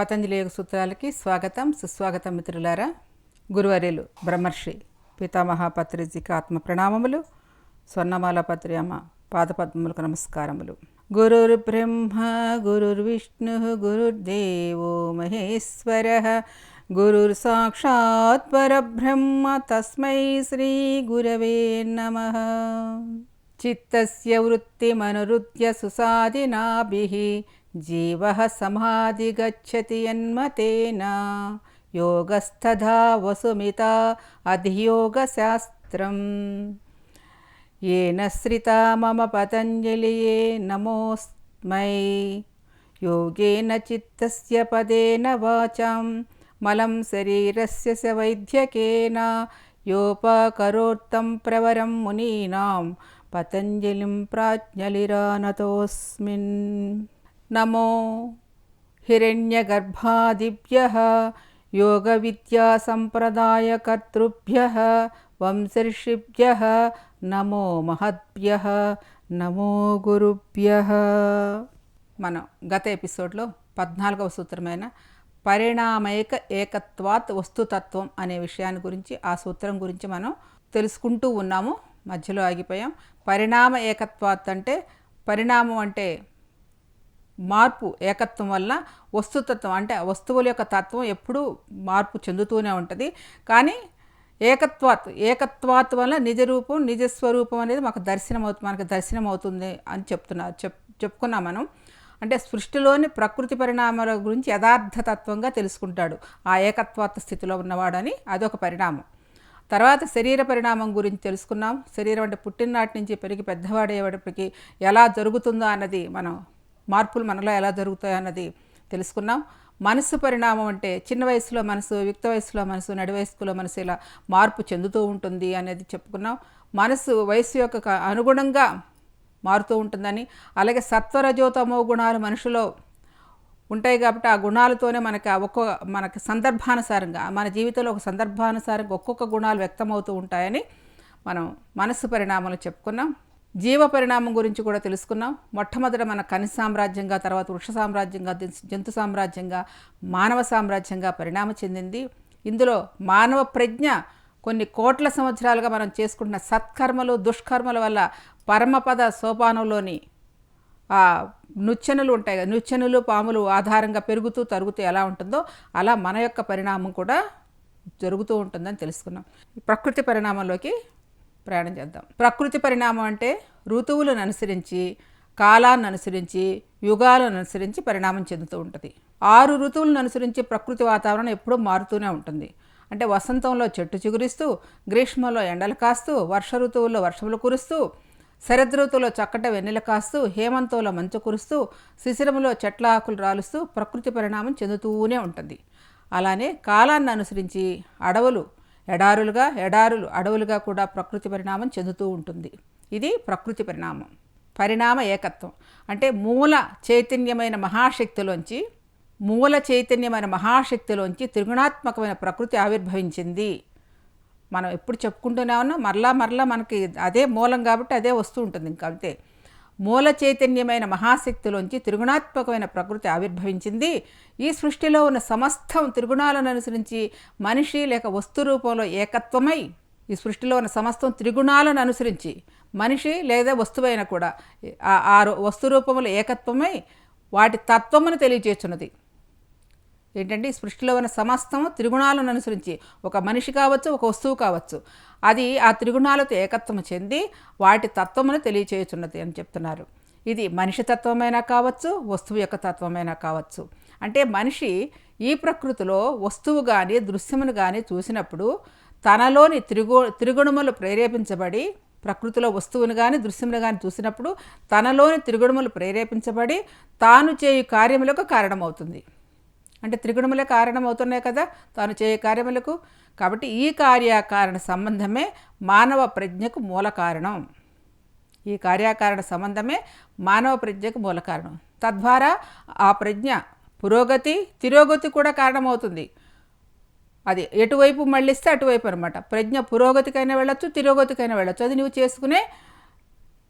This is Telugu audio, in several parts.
పతంజలి యోగ సూత్రాలకి స్వాగతం సుస్వాగతం మిత్రులారా. గురువర్యులు బ్రహ్మర్షి పితామహ పత్రిజికి ఆత్మ ప్రణామములు స్వర్ణమాల పత్రియమ్మ పాదపద్మములకు నమస్కారములు. గురుర్ బ్రహ్మ గురుర్విష్ణు గురుర్దేవో మహేశ్వర. గురుర్ సాక్షాత్ పరబ్రహ్మ తస్మై శ్రీ గురవే నమః. చిత్తస్య వృత్తిమనురుద్య సుసాధినాభిः జీవ సమాధిగచ్చతి యన్మతేన యోగస్థదా వసుమిత అధియోగశాస్త్రం ఏన శ్రిత మమ పతంజలియే నమోస్మై యోగేన చిత్తస్య పదేన వాచాం మలం శరీరస్య స వైద్యకేన యోపాకరోత్తం ప్రవరం మునీనాం पतञ्जलिं प्राज्ञलिरानतोऽस्मिन् नमो हिरण्यगर्भादिभ्यः योगविद्यासम्प्रदायकर्तृभ्यः వంశర్షిభ్యः నమో మహద్భ్యः నమో గురుభ్యः మనం గత ఎపిసోడ్లో పద్నాలుగవ సూత్రమైన పరిణామైక ఏకత్వాత్ వస్తుతత్వం అనే విషయాన్ని గురించి ఆ సూత్రం గురించి మనం తెలుసుకుంటూ ఉన్నాము మధ్యలో ఆగిపోయాం. పరిణామ ఏకత్వాత్ అంటే పరిణామం అంటే మార్పు ఏకత్వం వల్ల వస్తుతత్వం అంటే వస్తువుల యొక్క తత్వం ఎప్పుడూ మార్పు చెందుతూనే ఉంటుంది. కానీ ఏకత్వాత్ ఏకత్వాత్ వల్ల నిజ రూపం నిజ స్వరూపం అనేది మాకు దర్శనం అవుతుంది మనకు దర్శనం అవుతుంది అని చెప్తున్నారు చెప్ చెప్పుకున్నాం మనం. అంటే సృష్టిలోని ప్రకృతి పరిణామాల గురించి యథార్థతత్వంగా తెలుసుకుంటాడు. ఆ ఏకత్వాత్ స్థితిలో ఉన్నవాడని అదొక పరిణామం. తర్వాత శరీర పరిణామం గురించి తెలుసుకున్నాం. శరీరం అంటే పుట్టిననాటి నుంచి పెరిగి పెద్దవాడయ్యేటప్పటికి ఎలా జరుగుతుందో అన్నది మనం మార్పులు మనలో ఎలా జరుగుతాయో అన్నది తెలుసుకున్నాం. మనసు పరిణామం అంటే చిన్న వయసులో మనసు యుక్త వయసులో మనసు నడి వయస్కులో మనసు ఇలా మార్పు చెందుతూ ఉంటుంది అనేది చెప్పుకున్నాం. మనసు వయసు యొక్క అనుగుణంగా మారుతూ ఉంటుందని అలాగే సత్వరజోతమో గుణాలు మనుషులో ఉంటాయి కాబట్టి ఆ గుణాలతోనే మనకి ఆ ఒక్కొక్క మనకి సందర్భానుసారంగా మన జీవితంలో ఒక సందర్భానుసారంగా ఒక్కొక్క గుణాలు వ్యక్తమవుతూ ఉంటాయని మనం మనస్సు పరిణామాలు చెప్పుకున్నాం. జీవ పరిణామం గురించి కూడా తెలుసుకున్నాం. మొట్టమొదట మన కని సామ్రాజ్యంగా తర్వాత వృక్ష సామ్రాజ్యంగా జంతు సామ్రాజ్యంగా మానవ సామ్రాజ్యంగా పరిణామం చెందింది. ఇందులో మానవ ప్రజ్ఞ కొన్ని కోట్ల సంవత్సరాలుగా మనం చేసుకుంటున్న సత్కర్మలు దుష్కర్మల వల్ల పరమపద సోపానంలోని నుచ్చెనులు ఉంటాయి కదా నుచ్చెనులు పాములు ఆధారంగా పెరుగుతూ తరుగుతూ ఎలా ఉంటుందో అలా మన యొక్క పరిణామం కూడా జరుగుతూ ఉంటుందని తెలుసుకున్నాం. ప్రకృతి పరిణామంలోకి ప్రయాణం చేద్దాం. ప్రకృతి పరిణామం అంటే ఋతువులను అనుసరించి కాలాన్ని అనుసరించి యుగాలను అనుసరించి పరిణామం చెందుతూ ఉంటుంది. ఆరు ఋతువులను అనుసరించి ప్రకృతి వాతావరణం ఎప్పుడూ మారుతూనే ఉంటుంది. అంటే వసంతంలో చెట్టు చిగురిస్తూ గ్రీష్మంలో ఎండలు కాస్తూ వర్ష ఋతువుల్లో వర్షములు కురుస్తూ శరదృతువులో చక్కట వెన్నెల కాస్తూ హేమంతోలో మంచు కురుస్తూ శిశిరములో చెట్ల ఆకులు రాలుస్తూ ప్రకృతి పరిణామం చెందుతూనే ఉంటుంది. అలానే కాలాన్ని అనుసరించి అడవులు ఎడారులుగా ఎడారులు అడవులుగా కూడా ప్రకృతి పరిణామం చెందుతూ ఉంటుంది. ఇది ప్రకృతి పరిణామం. పరిణామ ఏకత్వం. అంటే మూల చైతన్యమైన మహాశక్తిలోంచి మూల చైతన్యమైన మహాశక్తిలోంచి త్రిగుణాత్మకమైన ప్రకృతి ఆవిర్భవించింది. మనం ఎప్పుడు చెప్పుకుంటూనే ఉన్నాం మరలా మరలా మనకి అదే మూలం కాబట్టి అదే వస్తూ ఉంటుంది. ఇంకా అంతే. మూల చైతన్యమైన మహాశక్తిలోంచి త్రిగుణాత్మకమైన ప్రకృతి ఆవిర్భవించింది. ఈ సృష్టిలో ఉన్న సమస్తం త్రిగుణాలను అనుసరించి మనిషి లేక వస్తు రూపంలో ఏకత్వమై ఈ సృష్టిలో ఉన్న సమస్తం త్రిగుణాలను అనుసరించి మనిషి లేదా వస్తువైన కూడా ఆ- వస్తు రూపంలో ఏకత్వమై వాటి తత్వమును తెలియజేస్తున్నది ఏంటంటే ఈ సృష్టిలో ఉన్న సమస్తము త్రిగుణాలను అనుసరించి ఒక మనిషి కావచ్చు ఒక వస్తువు కావచ్చు అది ఆ త్రిగుణాలతో ఏకత్వం చెంది వాటి తత్వమును తెలియచేయుచున్నది అని చెప్తున్నారు. ఇది మనిషి తత్వమైనా కావచ్చు వస్తువు యొక్క తత్వమైనా కావచ్చు. అంటే మనిషి ఈ ప్రకృతిలో వస్తువు కానీ దృశ్యమును కానీ చూసినప్పుడు తనలోని త్రిగు త్రిగుణములు ప్రేరేపించబడి ప్రకృతిలో వస్తువును కానీ దృశ్యమును కానీ చూసినప్పుడు తనలోని త్రిగుణములు ప్రేరేపించబడి తాను చేయు కార్యములకు కారణమవుతుంది. అంటే త్రిగుణములే కారణం అవుతున్నాయి కదా తాను చేయే కార్యములకు. కాబట్టి ఈ కార్యకారణ సంబంధమే మానవ ప్రజ్ఞకు మూల కారణం. ఈ కార్యకారణ సంబంధమే మానవ ప్రజ్ఞకు మూల కారణం. తద్వారా ఆ ప్రజ్ఞ పురోగతి తిరోగతి కూడా కారణమవుతుంది. అది ఎటువైపు మళ్ళిస్తే అటువైపు అనమాట ప్రజ్ఞ పురోగతికైనా వెళ్ళొచ్చు తిరోగతికైనా వెళ్ళొచ్చు. అది నువ్వు చేసుకునే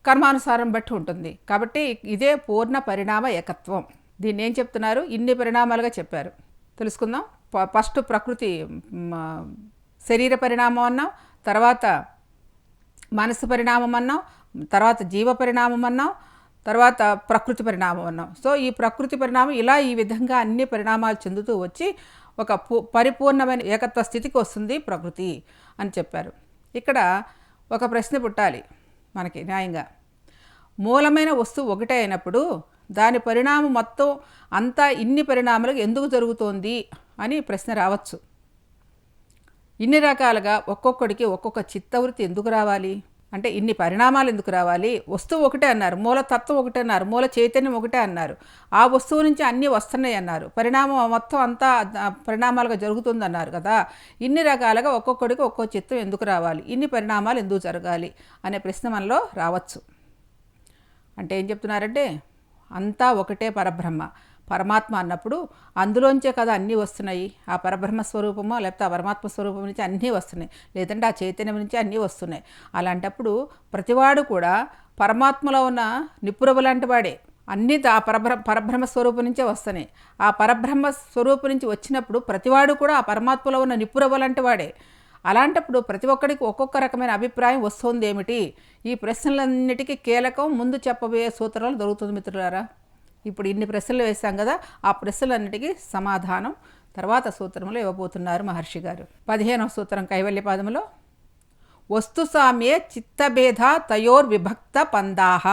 కర్మానుసారం బట్టి ఉంటుంది. కాబట్టి ఇదే పూర్ణ పరిణామ ఏకత్వం. దీన్ని ఏం చెప్తున్నారు? ఇన్ని పరిణామాలుగా చెప్పారు. తెలుసుకుందాం. ప- ఫస్ట్ ప్రకృతి శరీర పరిణామం అన్నాం. తర్వాత మనసు పరిణామం అన్నాం. తర్వాత జీవ పరిణామం అన్నాం. తర్వాత ప్రకృతి పరిణామం అన్నాం. సో ఈ ప్రకృతి పరిణామం ఇలా ఈ విధంగా అన్ని పరిణామాలు చెందుతూ వచ్చి ఒక పరిపూర్ణమైన ఏకత్వ స్థితికి వస్తుంది ప్రకృతి అని చెప్పారు. ఇక్కడ ఒక ప్రశ్న పుట్టాలి మనకి న్యాయంగా. మూలమైన వస్తువు ఒకటే అయినప్పుడు దాని పరిణామం మొత్తం అంతా ఇన్ని పరిణామాలకు ఎందుకు జరుగుతోంది అని ప్రశ్న రావచ్చు. ఇన్ని రకాలుగా ఒక్కొక్కడికి ఒక్కొక్క చిత్తవృత్తి ఎందుకు రావాలి? అంటే ఇన్ని పరిణామాలు ఎందుకు రావాలి? వస్తువు ఒకటే అన్నారు మూల తత్వం ఒకటే అన్నారు మూల చైతన్యం ఒకటే అన్నారు ఆ వస్తువు నుంచి అన్నీ వస్తున్నాయి అన్నారు పరిణామం మొత్తం అంతా పరిణామాలుగా జరుగుతుంది అన్నారు కదా ఇన్ని రకాలుగా ఒక్కొక్కడికి ఒక్కో చిత్తం ఎందుకు రావాలి? ఇన్ని పరిణామాలు ఎందుకు జరగాలి? అనే ప్రశ్న మనలో రావచ్చు. అంటే ఏం చెప్తున్నారంటే అంతా ఒకటే పరబ్రహ్మ. పరమాత్మ అన్నప్పుడు అందులోంచే కదా అన్నీ వస్తున్నాయి. ఆ పరబ్రహ్మ స్వరూపమో లేకపోతే ఆ పరమాత్మ స్వరూపం నుంచి అన్నీ వస్తున్నాయి. లేదంటే ఆ చైతన్యం నుంచి అన్నీ వస్తున్నాయి. అలాంటప్పుడు ప్రతివాడు కూడా పరమాత్మలో ఉన్న నిపురవు లాంటి వాడే. అన్నీ ఆ పరబ్ర పరబ్రహ్మ స్వరూపం నుంచే వస్తున్నాయి. ఆ పరబ్రహ్మ స్వరూపం నుంచి వచ్చినప్పుడు ప్రతివాడు కూడా ఆ పరమాత్మలో ఉన్న నిపురవు లాంటి వాడే. అలాంటప్పుడు ప్రతి ఒక్కరికి ఒక్కొక్క రకమైన అభిప్రాయం వస్తుంది ఏమిటి? ఈ ప్రశ్నలన్నిటికీ కీలకం ముందు చెప్పబోయే సూత్రాలు దొరుకుతుంది మిత్రులారా. ఇప్పుడు ఇన్ని ప్రశ్నలు వేశాం కదా ఆ ప్రశ్నలన్నిటికీ సమాధానం తర్వాత సూత్రంలో ఇవ్వబోతున్నారు మహర్షి గారు. పదిహేనవ సూత్రం కైవల్య పాదములో వస్తు సామ్యే చిత్తభేద తయోర్విభక్త పందాహ.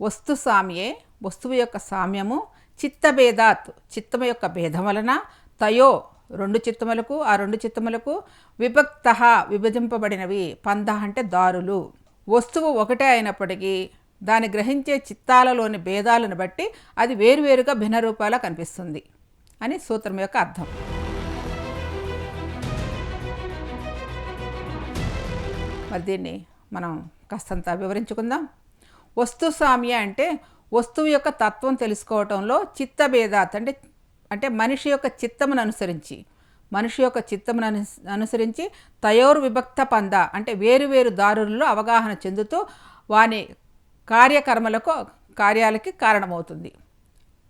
వస్తు సామ్యే వస్తువు యొక్క సామ్యము చిత్తభేదాత్ చిత్తము యొక్క భేదం వలన తయో రెండు చిత్తములకు ఆ రెండు చిత్తములకు విభక్త విభజింపబడినవి. పంద అంటే దారులు. వస్తువు ఒకటే అయినప్పటికీ దాన్ని గ్రహించే చిత్తాలలోని భేదాలను బట్టి అది వేరువేరుగా భిన్న రూపాల కనిపిస్తుంది అని సూత్రం యొక్క అర్థం. మరి దీన్ని మనం కాస్తంత వివరించుకుందాం. వస్తు సామ్య అంటే వస్తువు యొక్క తత్వం తెలుసుకోవటంలో చిత్తభేదాత్ అంటే అంటే మనిషి యొక్క చిత్తమును అనుసరించి మనిషి యొక్క చిత్తమును అను అనుసరించి తయోర్ విభక్త పంద అంటే వేరు వేరు దారులలో అవగాహన చెందుతూ వాని కార్యకర్మలకు కార్యాలకి కారణమవుతుంది.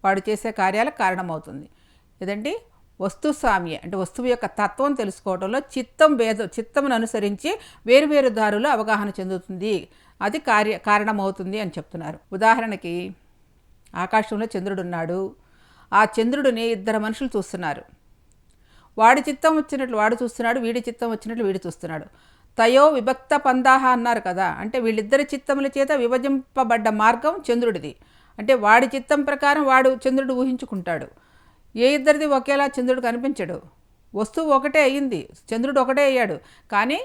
వాడు చేసే కార్యాలకు కారణమవుతుంది. ఏదండి? వస్తు సామ్య అంటే వస్తువు యొక్క తత్వం తెలుసుకోవడంలో చిత్తం భేద చిత్తమును అనుసరించి వేరువేరు దారులు అవగాహన చెందుతుంది. అది కార్య కారణమవుతుంది అని చెప్తున్నారు. ఉదాహరణకి ఆకాశంలో చంద్రుడున్నాడు. ఆ చంద్రుడిని ఇద్దరు మనుషులు చూస్తున్నారు. వాడి చిత్తం వచ్చినట్లు వాడు చూస్తున్నాడు వీడి చిత్తం వచ్చినట్లు వీడు చూస్తున్నాడు. తయో విభక్త పందాహ అన్నారు కదా అంటే వీళ్ళిద్దరి చిత్తముల చేత విభజింపబడ్డ మార్గం చంద్రుడిది. అంటే వాడి చిత్తం ప్రకారం వాడు చంద్రుడు ఊహించుకుంటాడు. ఏ ఇద్దరిది ఒకేలా చంద్రుడు కనిపించడు. వస్తువు ఒకటే అయ్యింది చంద్రుడు ఒకటే అయ్యాడు. కానీ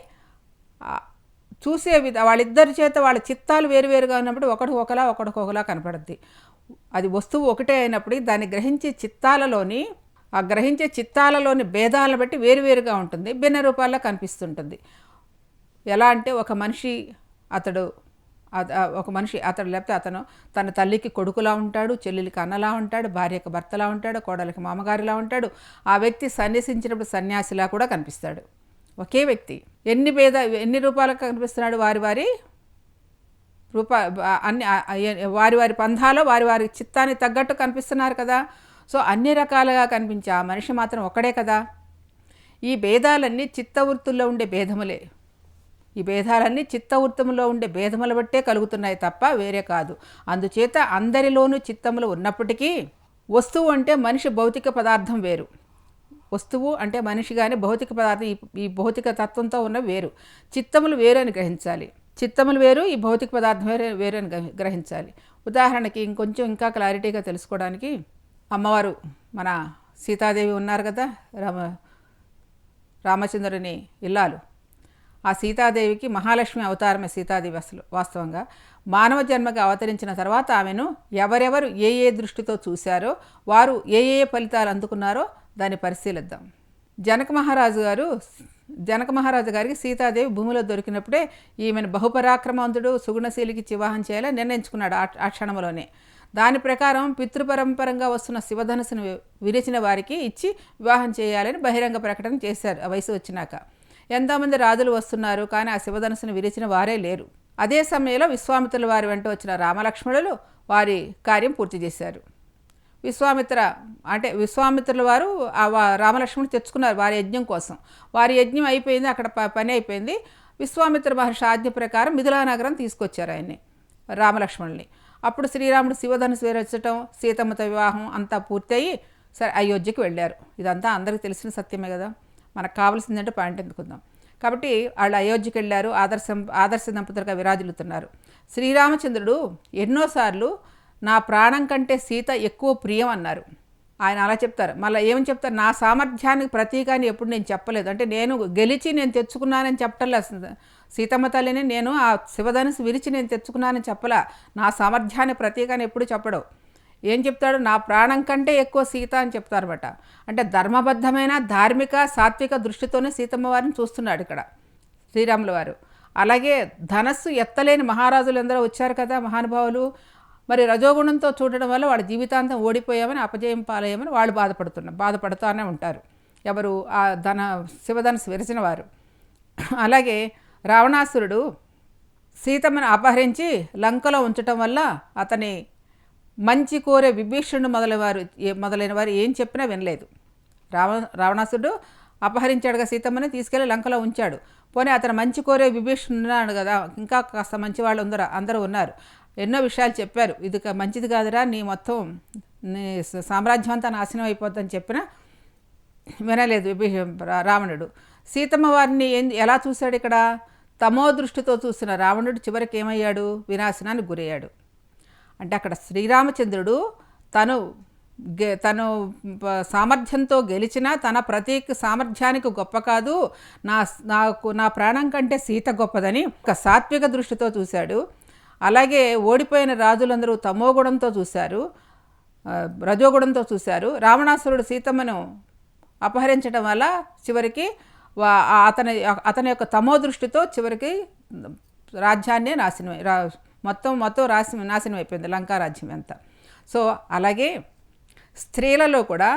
చూసే విధ వాళ్ళిద్దరి చేత వాళ్ళ చిత్తాలు వేరువేరుగా ఉన్నప్పుడు ఒకటి ఒకలా ఒకటికి ఒకలా కనపడుద్ది. అది వస్తువు ఒకటే అయినప్పుడు దాన్ని గ్రహించే చిత్తాలలోని ఆ గ్రహించే చిత్తాలలోని భేదాలను బట్టి వేరువేరుగా ఉంటుంది భిన్న రూపాల్లో కనిపిస్తుంటుంది. ఎలా అంటే ఒక మనిషి అతడు ఒక మనిషి అతడు లేకపోతే అతను తన తల్లికి కొడుకులా ఉంటాడు చెల్లెలికి అన్నలా ఉంటాడు భార్యకు భర్తలా ఉంటాడు కోడలికి మామగారిలా ఉంటాడు ఆ వ్యక్తి సన్యసించినప్పుడు సన్యాసిలా కూడా కనిపిస్తాడు. ఒకే వ్యక్తి. ఎన్ని భేద ఎన్ని రూపాలకు కనిపిస్తున్నాడు? వారి వారి రూప అన్ని వారి వారి పంధాలో వారి వారి చిత్తాన్ని తగ్గట్టు కనిపిస్తున్నారు కదా. సో అన్ని రకాలుగా కనిపించే ఆ మనిషి మాత్రం ఒకడే కదా. ఈ భేదాలన్నీ చిత్తవృత్తుల్లో ఉండే భేదములే. ఈ భేదాలన్నీ చిత్తవృత్తములో ఉండే భేదముల బట్టే కలుగుతున్నాయి తప్ప వేరే కాదు. అందుచేత అందరిలోనూ చిత్తములు ఉన్నప్పటికీ వస్తువు అంటే మనిషి భౌతిక పదార్థం వేరు. వస్తువు అంటే మనిషి కానీ భౌతిక పదార్థం ఈ భౌతిక తత్వంతో ఉన్న వేరు. చిత్తములు వేరు అని గ్రహించాలి. చిత్తములు వేరు ఈ భౌతిక పదార్థం వేరే వేరు అని గ్రహించాలి. ఉదాహరణకి ఇంకొంచెం ఇంకా క్లారిటీగా తెలుసుకోవడానికి అమ్మవారు మన సీతాదేవి ఉన్నారు కదా రామ రామచంద్రుని ఇల్లాలు. ఆ సీతాదేవికి మహాలక్ష్మి అవతారమే సీతాదేవి అసలు వాస్తవంగా. మానవ జన్మగా అవతరించిన తర్వాత ఆమెను ఎవరెవరు ఏ ఏ దృష్టితో చూశారో వారు ఏ ఏ ఫలితాలు అందుకున్నారో దాన్ని పరిశీలిద్దాం. జనక మహారాజు గారు జనక మహారాజు గారికి సీతాదేవి భూమిలో దొరికినప్పుడే ఈమెను బహుపరాక్రమవంతుడు సుగుణశీలికి వివాహం చేయాలని నిర్ణయించుకున్నాడు ఆ క్షణంలోనే. దాని ప్రకారం పితృపరంపరంగా వస్తున్న శివధనుసును విరిచిన వారికి ఇచ్చి వివాహం చేయాలని బహిరంగ ప్రకటన చేశారు ఆ వయసు వచ్చినాక. ఎంతోమంది రాజులు వస్తున్నారు కానీ ఆ శివధనుసును విరిచిన వారే లేరు. అదే సమయంలో విశ్వామిత్రుల వారి వెంట వచ్చిన రామలక్ష్మణులు వారి కార్యం పూర్తి చేశారు. విశ్వామిత్ర అంటే విశ్వామిత్రుల వారు ఆ రామలక్ష్మణుడు తెచ్చుకున్నారు వారి యజ్ఞం కోసం. వారి యజ్ఞం అయిపోయింది అక్కడ ప- పని అయిపోయింది. విశ్వామిత్ర మహర్షి ఆజ్ఞ ప్రకారం మిథులానగరం తీసుకొచ్చారు ఆయన్ని రామలక్ష్మణుల్ని. అప్పుడు శ్రీరాముడు శివధనుసు వేరొచ్చటం సీతమ్మత వివాహం అంతా పూర్తయి సరే అయోధ్యకి వెళ్ళారు. ఇదంతా అందరికీ తెలిసిన సత్యమే కదా. మనకు కావాల్సిందంటే పాయింట్ ఎందుకుందాం. కాబట్టి వాళ్ళు అయోధ్యకి వెళ్ళారు ఆదర్శం ఆదర్శ దంపతులుగా విరాజులుతున్నారు శ్రీరామచంద్రుడు ఎన్నోసార్లు నా ప్రాణం కంటే సీత ఎక్కువ ప్రియం అన్నారు. ఆయన అలా చెప్తారు. మళ్ళీ ఏమని చెప్తారు? నా సామర్థ్యానికి ప్రతీకాన్ని ఎప్పుడు నేను చెప్పలేదు. అంటే నేను గెలిచి నేను తెచ్చుకున్నానని చెప్పటంలే సీతమ్మ తల్లిని నేను ఆ శివధనుసు విరిచి నేను తెచ్చుకున్నానని చెప్పలా. నా సామర్థ్యాన్ని ప్రతీకాన్ని అని ఎప్పుడు చెప్పడు. ఏం చెప్తాడు? నా ప్రాణం కంటే ఎక్కువ సీత అని చెప్తారన్నమాట. అంటే ధర్మబద్ధమైన ధార్మిక సాత్విక దృష్టితోనే సీతమ్మ వారిని చూస్తున్నాడు ఇక్కడ శ్రీరాముల వారు. అలాగే ధనస్సు ఎత్తలేని మహారాజులు ఎందరో వచ్చారు కదా మహానుభావులు. మరి రజోగుణంతో చూడడం వల్ల వాళ్ళ జీవితాంతం ఓడిపోయామని అపజయం పాలయ్యామని వాళ్ళు బాధపడుతున్నారు బాధపడుతూనే ఉంటారు. ఎవరు? ఆ ధన శివధనసు విరిచిన వారు. అలాగే రావణాసురుడు సీతమ్మను అపహరించి లంకలో ఉంచటం వల్ల అతని మంచి కోరే విభీషణుడు మొదలైనవారు మొదలైన వారు ఏం చెప్పినా వినలేదు. రావ రావణాసుడు అపహరించాడుగా సీతమ్మని తీసుకెళ్ళి లంకలో ఉంచాడు. పోనీ అతను మంచి కోరే విభీషణుడు ఉన్నాడు కదా ఇంకా కాస్త మంచి వాళ్ళు ఉందరా అందరూ ఉన్నారు. ఎన్నో విషయాలు చెప్పారు. ఇది మంచిది కాదురా నీ మొత్తం నీ సామ్రాజ్యం అంతా నాశనం అయిపోద్దని చెప్పిన వినలేదు రావణుడు. సీతమ్మ వారిని ఏం ఎలా చూశాడు ఇక్కడ? తమో దృష్టితో చూసిన రావణుడు చివరికి ఏమయ్యాడు? వినాశనానికి గురయ్యాడు. అంటే అక్కడ శ్రీరామచంద్రుడు తను గె తను సామర్థ్యంతో గెలిచినా తన ప్రతీక సామర్థ్యానికి గొప్ప కాదు. నా నాకు నా ప్రాణం కంటే సీత గొప్పదని ఒక సాత్విక దృష్టితో చూశాడు. అలాగే ఓడిపోయిన రాజులందరూ తమోగుణంతో చూశారు రజోగుణంతో చూశారు. రావణాసురుడు సీతమ్మను అపహరించడం వల్ల చివరికి అతని అతని యొక్క తమో దృష్టితో చివరికి రాజ్యాన్నే నాశనం రా మొత్తం మొత్తం రాసి నాశనం అయిపోయింది లంకా రాజ్యం అంతా. సో అలాగే స్త్రీలలో కూడా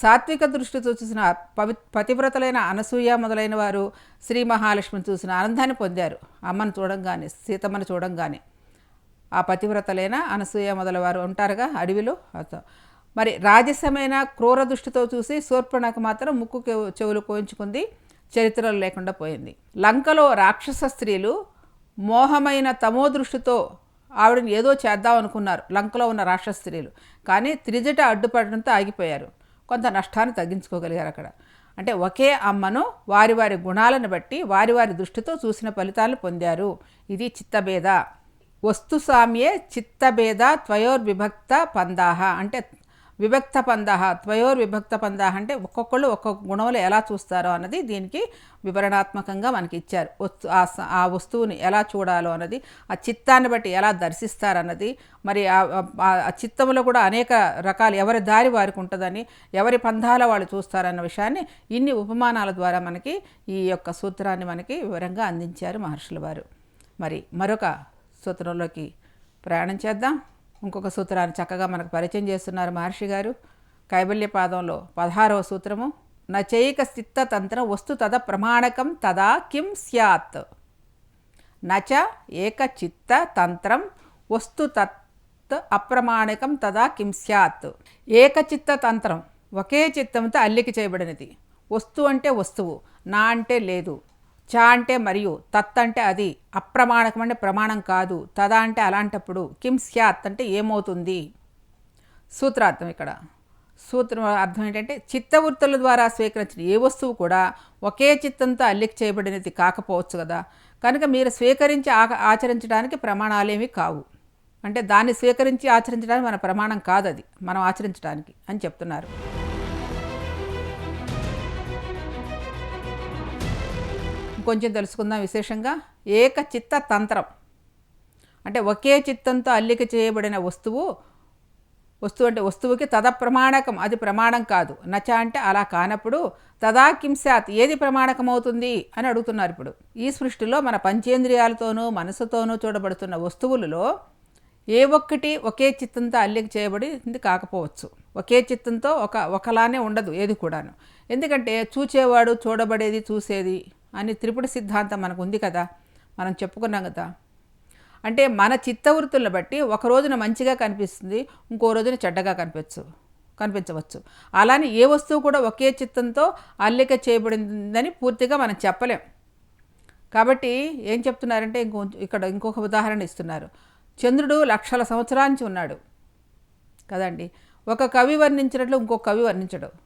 సాత్విక దృష్టితో చూసిన పవి పతివ్రతలైన అనసూయ మొదలైన వారు శ్రీ మహాలక్ష్మిని చూసిన ఆనందాన్ని పొందారు. అమ్మను చూడంగానే సీతమ్మను చూడంగానే. ఆ పతివ్రతలైన అనసూయ మొదలవారు ఉంటారుగా అడవిలో. మరి రాజసమైన క్రూర దృష్టితో చూసి శూర్పణకు మాత్రం ముక్కు చెవులు కోయించుకుంది చరిత్రలో లేకుండా పోయింది. లంకలో రాక్షస స్త్రీలు మోహమైన తమో దృష్టితో ఆవిడని ఏదో చేద్దాం అనుకున్నారు లంకలో ఉన్న రాక్షస స్త్రీలు. కానీ త్రిజట అడ్డుపడడంతో ఆగిపోయారు. కొంత నష్టాన్ని తగ్గించుకోగలిగారు అక్కడ. అంటే ఒకే అమ్మను వారి వారి గుణాలను బట్టి వారి వారి దృష్టితో చూసిన ఫలితాలను పొందారు. ఇది చిత్తభేద. వస్తుసామ్యే చిత్తభేద త్వయోర్విభక్త పందాహ. అంటే విభక్త పందాహ త్వయోర్ విభక్త పందాహ అంటే ఒక్కొక్కళ్ళు ఒక్కొక్క గుణంలో ఎలా చూస్తారో అన్నది దీనికి వివరణాత్మకంగా మనకి ఇచ్చారు వస్తు ఆ స- ఆ వస్తువుని ఎలా చూడాలో అన్నది ఆ చిత్తాన్ని బట్టి ఎలా దర్శిస్తారన్నది మరి ఆ- ఆ- ఆ చిత్తంలో కూడా అనేక రకాలు ఎవరి దారి వారికి ఉంటుందని ఎవరి పంధాల వాళ్ళు చూస్తారన్న విషయాన్ని ఇన్ని ఉపమానాల ద్వారా మనకి ఈ యొక్క సూత్రాన్ని మనకి వివరంగా అందించారు మహర్షుల వారు. మరి మరొక సూత్రంలోకి ప్రయాణం చేద్దాం. ఇంకొక సూత్రాన్ని చక్కగా మనకు పరిచయం చేస్తున్నారు మహర్షి గారు. కైబల్య పాదంలో పదహారవ సూత్రము. నచైక స్థిత తంత్రం వస్తు తద ప్రమాణకం తదా కిం స్యాత్. నచ ఏక చిత్త తంత్రం వస్తు తత్ అప్రమాణకం తదా కిం స్యాత్. ఏకచిత్త తంత్రం ఒకే చిత్తంతో అల్లిక చేయబడినది. వస్తువు అంటే వస్తువు నా అంటే లేదు. చ అంటే మరియు తత్ అంటే అది అప్రమాణకం అంటే ప్రమాణం కాదు. తదా అంటే అలాంటప్పుడు కిం స్యాత్ అంటే ఏమవుతుంది? సూత్రార్థం ఇక్కడ. సూత్రం అర్థం ఏంటంటే చిత్తవృత్తుల ద్వారా స్వీకరించిన ఏ వస్తువు కూడా ఒకే చిత్తంతో అల్లిక చేయబడినది కాకపోవచ్చు కదా. కనుక మీరు స్వీకరించి ఆచరించడానికి ప్రమాణాలేమీ కావు. అంటే దాన్ని స్వీకరించి ఆచరించడానికి మన ప్రమాణం కాదు అది. మనం ఆచరించడానికి అని చెప్తున్నారు. కొంచెం తెలుసుకుందాం విశేషంగా ఏక చిత్త తంత్రం. అంటే ఒకే చిత్తంతో అల్లిక చేయబడిన వస్తువు వస్తువు అంటే వస్తువుకి తద ప్రమాణకం అది ప్రమాణం కాదు. నచ అంటే అలా కానప్పుడు తదా కింశాత్ ఏది ప్రమాణకం అవుతుంది అని అడుగుతున్నారు ఇప్పుడు. ఈ సృష్టిలో మన పంచేంద్రియాలతోనూ మనసుతోనూ చూడబడుతున్న వస్తువులలో ఏ ఒక్కటి ఒకే చిత్తంతో అల్లిక చేయబడింది కాకపోవచ్చు. ఒకే చిత్తంతో ఒక ఒకలానే ఉండదు ఏది కూడాను. ఎందుకంటే చూచేవాడు చూడబడేది చూసేది అని త్రిపుటి సిద్ధాంతం మనకు ఉంది కదా. మనం చెప్పుకున్నాం కదా. అంటే మన చిత్తవృత్తులను బట్టి ఒక రోజున మంచిగా కనిపిస్తుంది ఇంకో రోజున చెడ్డగా కనిపించు కనిపించవచ్చు. అలానే ఏ వస్తువు కూడా ఒకే చిత్తంతో అల్లిక చేయబడిందని పూర్తిగా మనం చెప్పలేం. కాబట్టి ఏం చెప్తున్నారంటే ఇంకో ఇక్కడ ఇంకొక ఉదాహరణ ఇస్తున్నారు. చంద్రుడు లక్షల సంవత్సరాల నుంచి ఉన్నాడు కదండి. ఒక కవి వర్ణించినట్లు ఇంకొక కవి వర్ణించడు.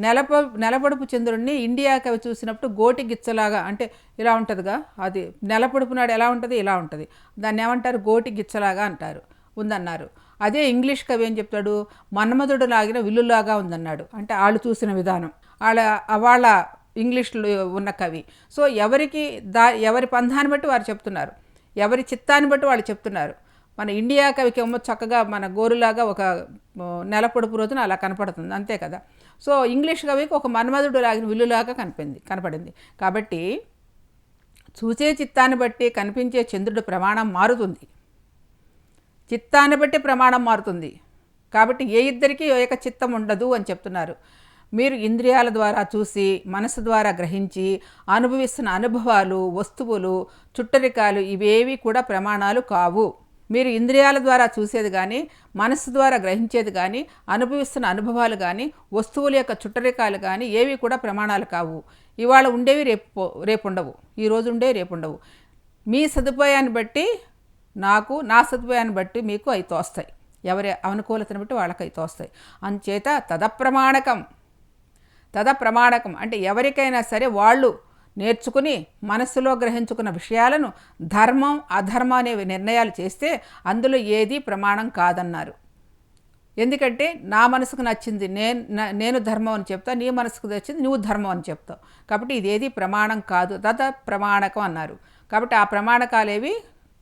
నెలప నెలపడుపు చంద్రుడిని ఇండియా కవి చూసినప్పుడు గోటి గిచ్చలాగా అంటే ఇలా ఉంటుందిగా? అది నెలపడుపు నాడు ఎలా ఉంటుంది? ఇలా ఉంటుంది. దాన్ని ఏమంటారు? గోటి గిచ్చలాగా అంటారు. ఉందన్నారు. అదే ఇంగ్లీష్ కవి ఏం చెప్తాడు? మన్మధుడు లాగిన విల్లులాగా ఉందన్నాడు. అంటే వాళ్ళు చూసిన విధానం. వాళ్ళ వాళ్ళ ఇంగ్లీష్లో ఉన్న కవి. సో ఎవరికి దా ఎవరి పంధాన్ని బట్టి వారు చెప్తున్నారు. ఎవరి చిత్తాన్ని బట్టి వాళ్ళు చెప్తున్నారు. మన ఇండియా కవికి ఏమో చక్కగా మన గోరులాగా ఒక నెల పొడుపు రోజున అలా కనపడుతుంది. అంతే కదా? సో ఇంగ్లీష్ కవికి ఒక మన్మధుడు లాగిన విల్లులాగా కనిపింది కనపడింది. కాబట్టి చూసే చిత్తాన్ని బట్టి కనిపించే చంద్రుడి ప్రమాణం మారుతుంది. చిత్తాన్ని బట్టి ప్రమాణం మారుతుంది. కాబట్టి ఏ ఇద్దరికీ ఏక చిత్తం ఉండదు అని చెప్తున్నారు. మీరు ఇంద్రియాల ద్వారా చూసి మనసు ద్వారా గ్రహించి అనుభవిస్తున్న అనుభవాలు వస్తువులు చుట్టరికాలు ఇవేవి కూడా ప్రమాణాలు కావు. మీరు ఇంద్రియాల ద్వారా చూసేది కానీ మనస్సు ద్వారా గ్రహించేది కానీ అనుభవిస్తున్న అనుభవాలు కానీ వస్తువుల యొక్క చుట్టరికాలు కానీ ఏవి కూడా ప్రమాణాలు కావు. ఇవాళ ఉండేవి రేపు రేపు ఉండవు. ఈ రోజు ఉండేవి రేపు ఉండవు. మీ సదుపాయాన్ని బట్టి నాకు నా సదుపాయాన్ని బట్టి మీకు అవి తోస్తాయి. ఎవరి అనుకూలతను బట్టి వాళ్ళకి అవి తోస్తాయి. అందుచేత తదప్రమాణకం తదప్రమాణకం అంటే ఎవరికైనా సరే వాళ్ళు నేర్చుకుని మనస్సులో గ్రహించుకున్న విషయాలను ధర్మం అధర్మం అనేవి నిర్ణయాలు చేస్తే అందులో ఏది ప్రమాణం కాదన్నారు. ఎందుకంటే నా మనసుకు నచ్చింది నేను నేను ధర్మం అని చెప్తా నీ మనసుకు నచ్చింది నువ్వు ధర్మం అని చెప్తావు. కాబట్టి ఇదేది ప్రమాణం కాదు తద ప్రమాణకం అన్నారు. కాబట్టి ఆ ప్రమాణకాలేవి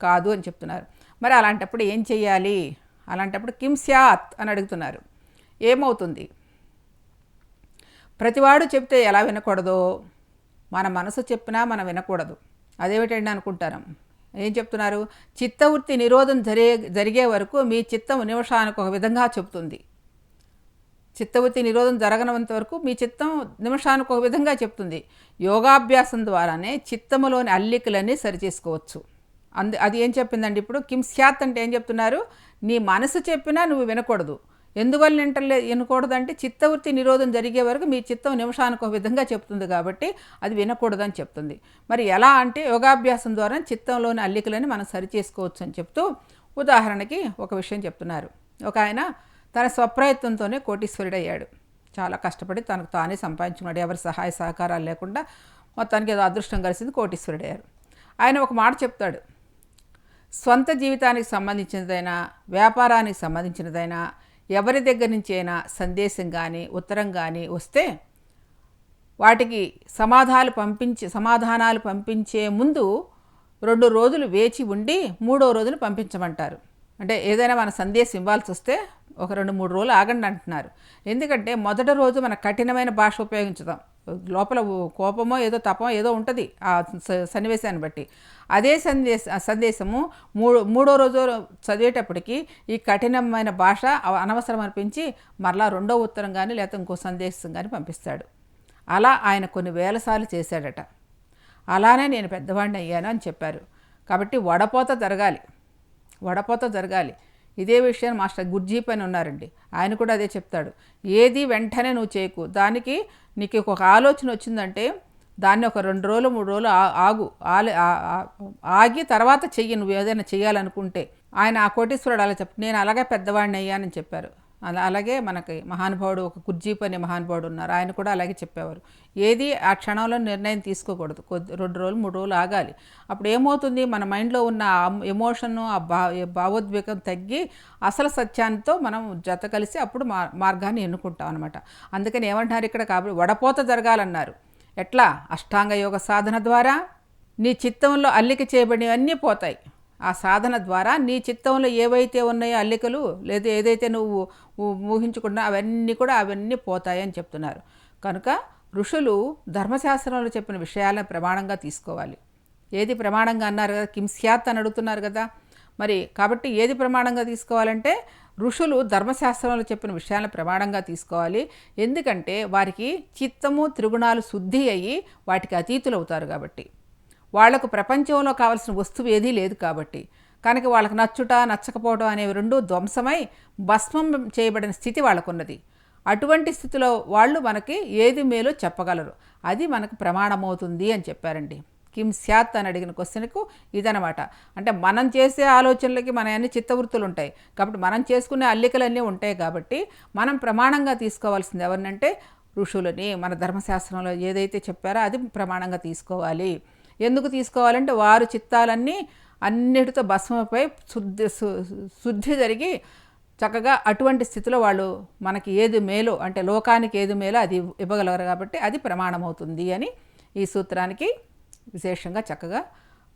కాదు అని చెప్తున్నారు. మరి అలాంటప్పుడు ఏం చెయ్యాలి? అలాంటప్పుడు కిం స్యాత్ అని అడుగుతున్నారు. ఏమవుతుంది? ప్రతివాడు చెప్తే ఎలా వినకూడదో? మన మనసు చెప్పినా మనం వినకూడదు. అదేమిటండి అనుకుంటారు? ఏం చెప్తున్నారు? చిత్తవృత్తి నిరోధం జరిగే జరిగే వరకు మీ చిత్తం నిమిషానికి ఒక విధంగా చెప్తుంది. చిత్తవృత్తి నిరోధం జరగనంత వరకు మీ చిత్తం నిమిషానికి ఒక విధంగా చెప్తుంది. యోగాభ్యాసం ద్వారానే చిత్తములోని అల్లికలన్నీ సరిచేసుకోవచ్చు. అందు అది ఏం చెప్పిందండి ఇప్పుడు? కిమ్ స్యాత్ అంటే ఏం చెప్తున్నారు? నీ మనసు చెప్పినా నువ్వు వినకూడదు. ఎందువల్ల వింటలే వినకూడదంటే చిత్తవృత్తి నిరోధం జరిగే వరకు మీ చిత్తం నిమిషానికి ఒక విధంగా చెప్తుంది కాబట్టి అది వినకూడదని చెప్తుంది. మరి ఎలా అంటే యోగాభ్యాసం ద్వారా చిత్తంలోని అల్లికలని మనం సరిచేసుకోవచ్చు అని చెప్తూ ఉదాహరణకి ఒక విషయం చెప్తున్నారు. ఒక ఆయన తన స్వప్రయత్నంతోనే కోటీశ్వరుడయ్యాడు. చాలా కష్టపడి తనకు తానే సంపాదించుకున్నాడు. ఎవరి సహాయ సహకారాలు లేకుండా మొత్తానికి ఏదో అదృష్టం కలిసింది కోటీశ్వరుడయ్యారు. ఆయన ఒక మాట చెప్తాడు. స్వంత జీవితానికి సంబంధించినదైనా వ్యాపారానికి సంబంధించినదైనా ఎవరి దగ్గర నుంచి అయినా సందేశం కానీ ఉత్తరం కానీ వస్తే వాటికి సమాధానాలు పంపించి సమాధానాలు పంపించే ముందు రెండు రోజులు వేచి ఉండి మూడో రోజులు పంపించమంటారు. అంటే ఏదైనా మన సందేశం ఇవ్వాల్సి వస్తే ఒక రెండు మూడు రోజులు ఆగండి అంటున్నారు. ఎందుకంటే మొదటి రోజు మన కఠినమైన భాష ఉపయోగించుదాం. లోపల కోపమో ఏదో తపమో ఏదో ఉంటుంది ఆ స- సన్నివేశాన్ని బట్టి. అదే సందేశ సందేశము మూడు మూడో రోజు చదివేటప్పటికి ఈ కఠినమైన భాష అనవసరం అనిపించి మరలా రెండో ఉత్తరం కానీ లేకపోతే ఇంకో సందేశం కానీ పంపిస్తాడు. అలా ఆయన కొన్ని వేల సార్లు చేశాడట. అలానే నేను పెద్దవాడిని అయ్యాను అని చెప్పారు. కాబట్టి వడపోత జరగాలి. వడపోత జరగాలి. ఇదే విషయాన్ని మాస్టర్ గుర్జీ పైన ఉన్నారండి. ఆయన కూడా అదే చెప్తాడు. ఏది వెంటనే నువ్వు చేయకు. దానికి నీకు ఒక ఆలోచన వచ్చిందంటే దాన్ని ఒక రెండు రోజులు మూడు రోజులు ఆ- ఆగు. ఆగి తర్వాత చెయ్యి. నువ్వు ఏదైనా చేయాలనుకుంటే ఆయన ఆ కోటీశ్వరుడు అలా చెప్పు నేను అలాగే పెద్దవాడిని అయ్యానని చెప్పారు. అలా అలాగే మనకి మహానుభావుడు ఒక కుర్జీపని అనే మహానుభావుడు ఉన్నారు. ఆయన కూడా అలాగే చెప్పేవారు. ఏది ఆ క్షణంలో నిర్ణయం తీసుకోకూడదు. కొద్ది రెండు రోజులు మూడు రోజులు ఆగాలి. అప్పుడు ఏమవుతుంది? మన మైండ్లో ఉన్న ఎమోషన్ ఆ భా భావోద్వేగం తగ్గి అసలు సత్యానితో మనం జత కలిసి అప్పుడు మా మార్గాన్ని ఎన్నుకుంటాం అనమాట అందుకని ఏమంటున్నారు ఇక్కడ కాబట్టి వడపోత జరగాలన్నారు. ఎట్లా? అష్టాంగ యోగ సాధన ద్వారా నీ చిత్తంలో అల్లిక చేయబడినవన్నీ పోతాయి. ఆ సాధన ద్వారా నీ చిత్తంలో ఏవైతే ఉన్నాయో అల్లికలు లేదా ఏదైతే నువ్వు ఊహించుకున్నా అవన్నీ కూడా అవన్నీ పోతాయని చెప్తున్నారు. కనుక ఋషులు ధర్మశాస్త్రంలో చెప్పిన విషయాలను ప్రమాణంగా తీసుకోవాలి. ఏది ప్రమాణంగా అన్నారు కదా కింస్యాత్ అని అడుగుతున్నారు కదా. మరి కాబట్టి ఏది ప్రమాణంగా తీసుకోవాలంటే ఋషులు ధర్మశాస్త్రంలో చెప్పిన విషయాలను ప్రమాణంగా తీసుకోవాలి. ఎందుకంటే వారికి చిత్తము త్రిగుణాలు శుద్ధి అయ్యి వాటికి అతీతులు అవుతారు కాబట్టి. వాళ్ళకు ప్రపంచంలో కావలసిన వస్తువు ఏదీ లేదు కాబట్టి. కనుక వాళ్ళకి నచ్చుట నచ్చకపోవడం అనేవి రెండు ధ్వంసమై భస్మం చేయబడిన స్థితి వాళ్ళకున్నది. అటువంటి స్థితిలో వాళ్ళు మనకి ఏది మేలో చెప్పగలరు. అది మనకు ప్రమాణమవుతుంది అని చెప్పారండి. కిమ్ స్యాత్ అని అడిగిన క్వశ్చన్కు ఇదనమాట అంటే మనం చేసే ఆలోచనలకి మన అన్ని చిత్తవృత్తులు ఉంటాయి. కాబట్టి మనం చేసుకునే అల్లికలన్నీ ఉంటాయి కాబట్టి మనం ప్రమాణంగా తీసుకోవాల్సింది ఎవరినంటే ఋషులని. మన ధర్మశాస్త్రంలో ఏదైతే చెప్పారో అది ప్రమాణంగా తీసుకోవాలి. ఎందుకు తీసుకోవాలంటే వారు చిత్తాలన్నీ అన్నిటితో భస్మపై శుద్ధి శుద్ధి జరిగి చక్కగా అటువంటి స్థితిలో వాళ్ళు మనకి ఏది మేలో అంటే లోకానికి ఏది మేలో అది ఇవ్వగలరు కాబట్టి అది ప్రమాణమవుతుంది అని ఈ సూత్రానికి విశేషంగా చక్కగా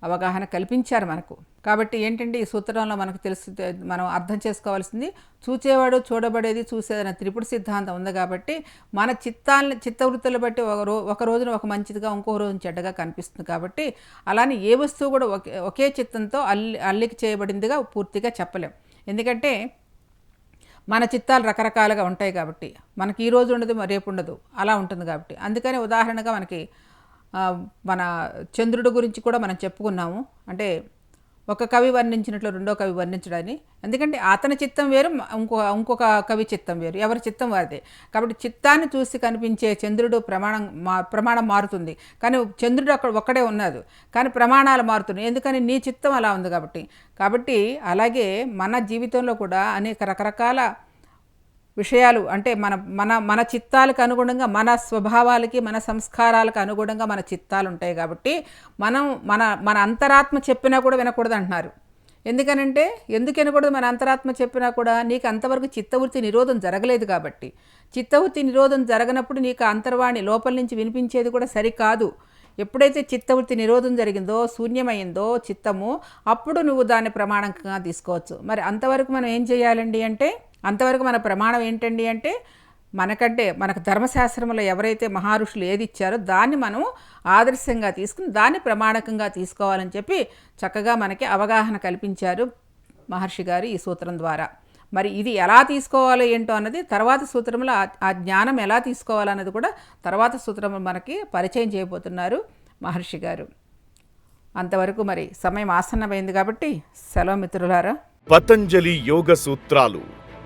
అవగాహన కల్పించారు మనకు. కాబట్టి ఏంటంటే ఈ సూత్రంలో మనకు తెలుసు మనం అర్థం చేసుకోవాల్సింది చూచేవాడు చూడబడేది చూసేదన్న త్రిపుడు సిద్ధాంతం ఉంది కాబట్టి మన చిత్తాన్ని చిత్తవృత్తులు బట్టి ఒక రో ఒక రోజున ఒక మంచిదిగా ఇంకో రోజున చెడ్డగా కనిపిస్తుంది కాబట్టి అలానే ఏ వస్తువు కూడా ఒకే ఒకే చిత్తంతో అల్లి అల్లిక చేయబడిందిగా పూర్తిగా చెప్పలేం. ఎందుకంటే మన చిత్తాలు రకరకాలుగా ఉంటాయి కాబట్టి మనకి ఈ రోజు ఉండదు మరి రేపు ఉండదు అలా ఉంటుంది కాబట్టి. అందుకని ఉదాహరణగా మనకి మన చంద్రుడి గురించి కూడా మనం చెప్పుకున్నాము. అంటే ఒక కవి వర్ణించినట్లు రెండో కవి వర్ణించడాన్ని. ఎందుకంటే అతని చిత్తం వేరు ఇంకో ఇంకొక కవి చిత్తం వేరు. ఎవరి చిత్తం వారిదే. కాబట్టి చిత్తాన్ని చూసి కనిపించే చంద్రుడు ప్రమాణం మా ప్రమాణం మారుతుంది. కానీ చంద్రుడు అక్కడ ఒక్కడే ఉన్నాడు. కానీ ప్రమాణాలు మారుతున్నాయి. ఎందుకని? నీ చిత్తం అలా ఉంది కాబట్టి. కాబట్టి అలాగే మన జీవితంలో కూడా అనేక రకరకాల విషయాలు అంటే మన మన మన చిత్తాలకు అనుగుణంగా మన స్వభావాలకి మన సంస్కారాలకు అనుగుణంగా మన చిత్తాలు ఉంటాయి కాబట్టి మనం మన మన అంతరాత్మ చెప్పినా కూడా వినకూడదు అంటున్నారు ఎందుకనంటే ఎందుకు వినకూడదు మన అంతరాత్మ చెప్పినా కూడా నీకు అంతవరకు చిత్తవృత్తి నిరోధం జరగలేదు కాబట్టి. చిత్తవృత్తి నిరోధం జరగనప్పుడు నీకు అంతర్వాణి లోపల నుంచి వినిపించేది కూడా సరికాదు. ఎప్పుడైతే చిత్తవృత్తి నిరోధం జరిగిందో శూన్యమైందో చిత్తము అప్పుడు నువ్వు దాన్ని ప్రమాణంగా తీసుకోవచ్చు. మరి అంతవరకు మనం ఏం చేయాలండి అంటే అంతవరకు మన ప్రమాణం ఏంటండి అంటే మనకంటే మనకు ధర్మశాస్త్రంలో ఎవరైతే మహారుషులు ఏది ఇచ్చారో దాన్ని మనం ఆదర్శంగా తీసుకుని దాన్ని ప్రమాణకంగా తీసుకోవాలని చెప్పి చక్కగా మనకి అవగాహన కల్పించారు మహర్షి గారు ఈ సూత్రం ద్వారా. మరి ఇది ఎలా తీసుకోవాలో ఏంటో అన్నది తర్వాత సూత్రంలో ఆ- జ్ఞానం ఎలా తీసుకోవాలన్నది కూడా తర్వాత సూత్రం మనకి పరిచయం చేయబోతున్నారు మహర్షి గారు. అంతవరకు మరి సమయం ఆసన్నమైంది కాబట్టి సెలవు మిత్రులారా. పతంజలి యోగ సూత్రాలు.